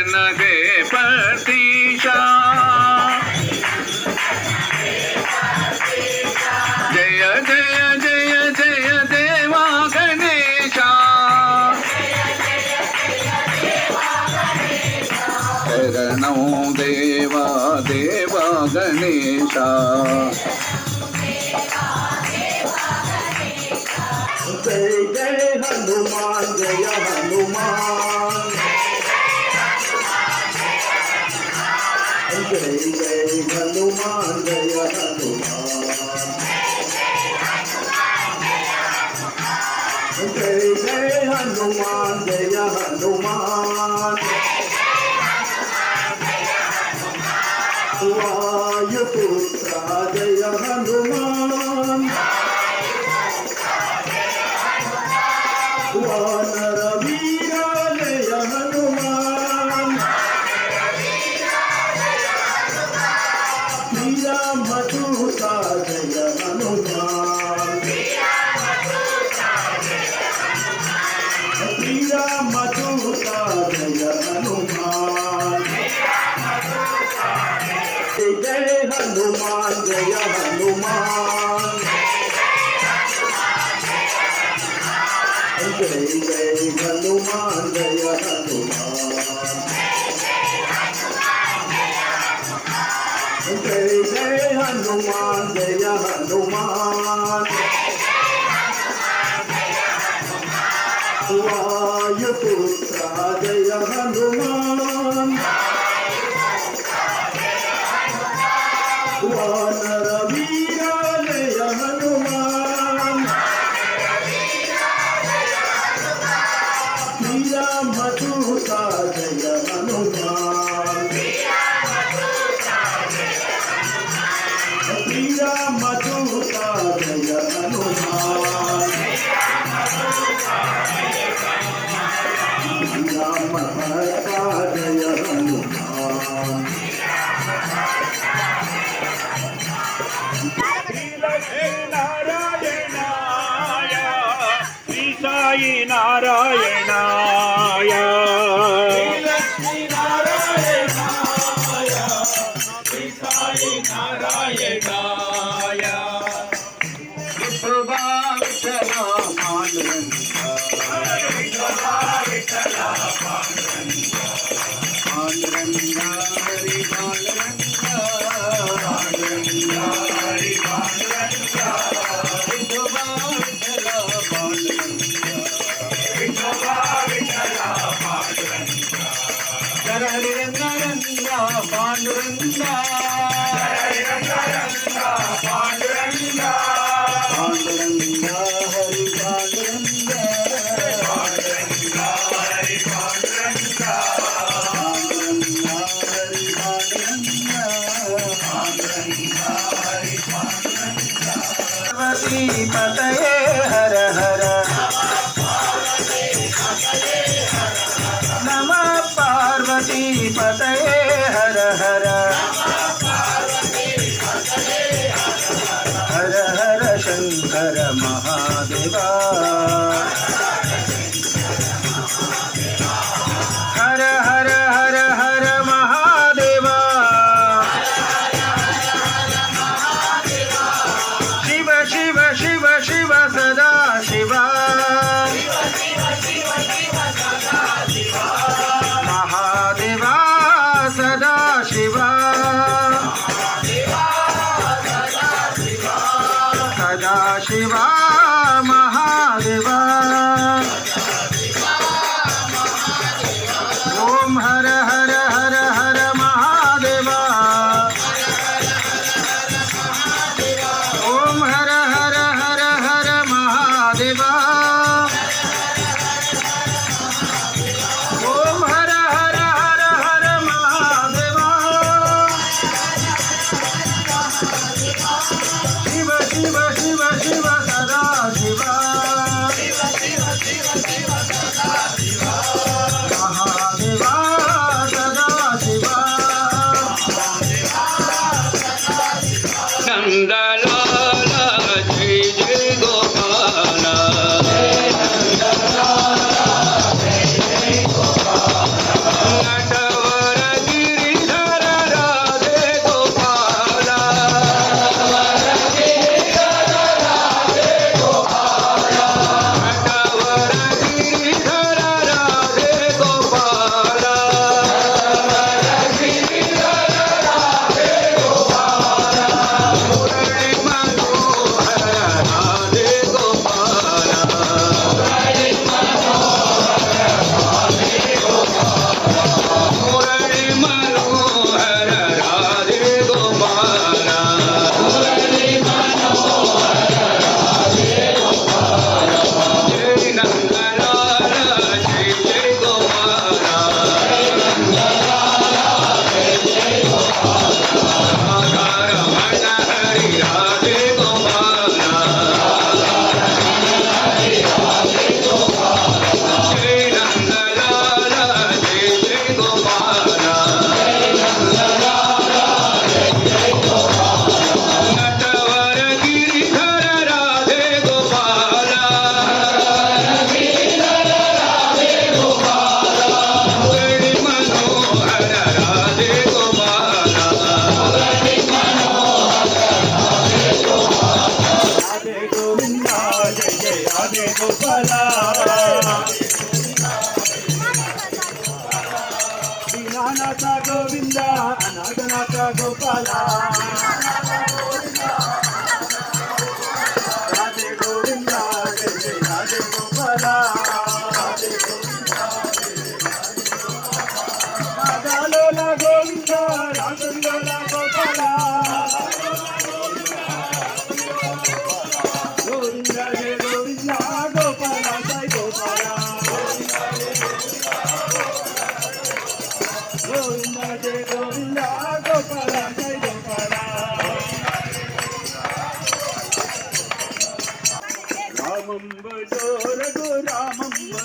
నందన గే పతీషా జయ జయ జయ జయ దేవా గణేశ శరణం దేవా దేవా గణేశ జై జై హనుమాన్ జయ జై జై హనుమాన్ జయ హనుమాన్ జై జై హనుమాన్ జయ హనుమాన్ వాయుపుత్ర జయ హనుమాన్ హనుమాన్ జయ హనుమాన్ జయ జయ హనుమాన్ జయ హనుమాన్ జయ జయ హనుమాన్ జయ హనుమాన్ వాయుపుత్ర జయ హనుమాన్ పార్వతీ ఓం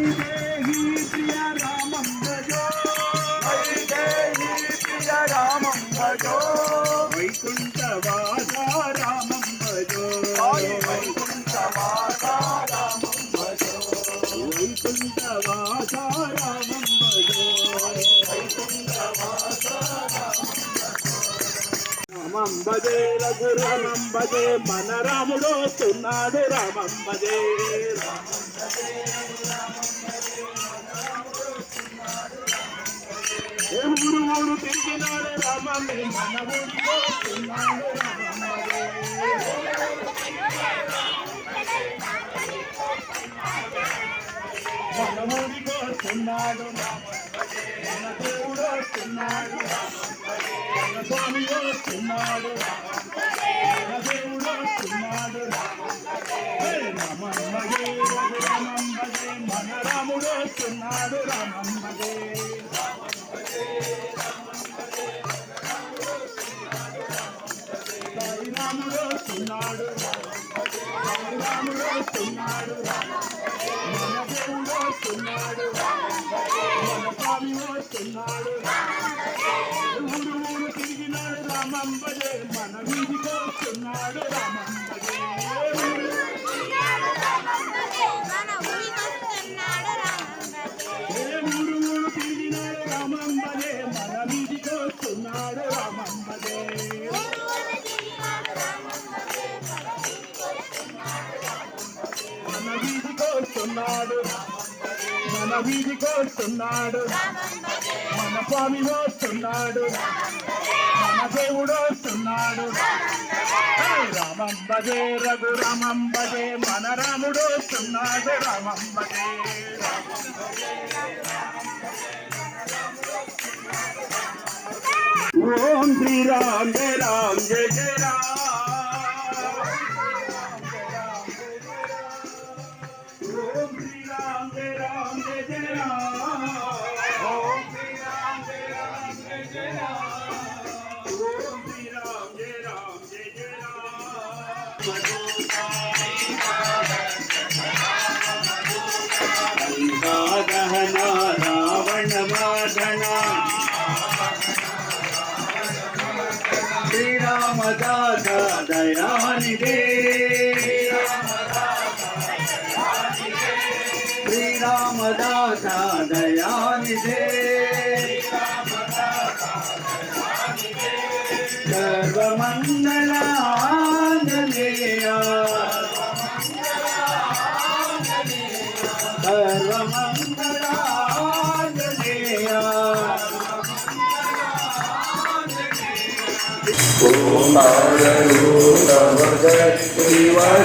భజో వైదేహీ ప్రియ రామం భజో. వైదేహీ ప్రియ రామం రామంబజే వైకుంఠ వాస మన రాముడు వస్తున్నాడు రామంబజే. ఊరు ఊరు తిరిగినాడు రామం మన ఊరిలో వస్తున్నాడు రామం భజే మన ఊరికి వస్తున్నాడు మన దేవుడు వస్తున్నాడు మన స్వామి వస్తున్నాడు మన దేవుడు వస్తున్నాడు హే రామమ్మగే మన రాముడు వస్తున్నాడు రామమ్మగే సాయి రాముడు వస్తున్నాడు సాయి రాముడు వస్తున్నాడు. మన వీధికి వస్తున్నాడు మన స్వామి వస్తున్నాడు. మన దేవుడు వస్తున్నాడు. హే రామంబజే రఘురామంబజే మన రాముడు వస్తున్నాడు. రామంబజే ఓం శ్రీరామ్ జయ రామ్ జయ జయ Ram.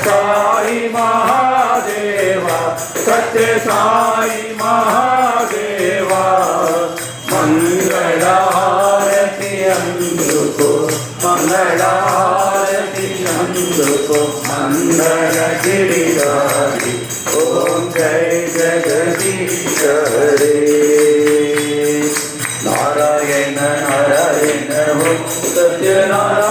Sai Mahadeva, Satya Sai Mahadeva. ुको मङ्गलगिरिधारी ॐ जय जगदीशरे नारायण नारायण सत्यनारायण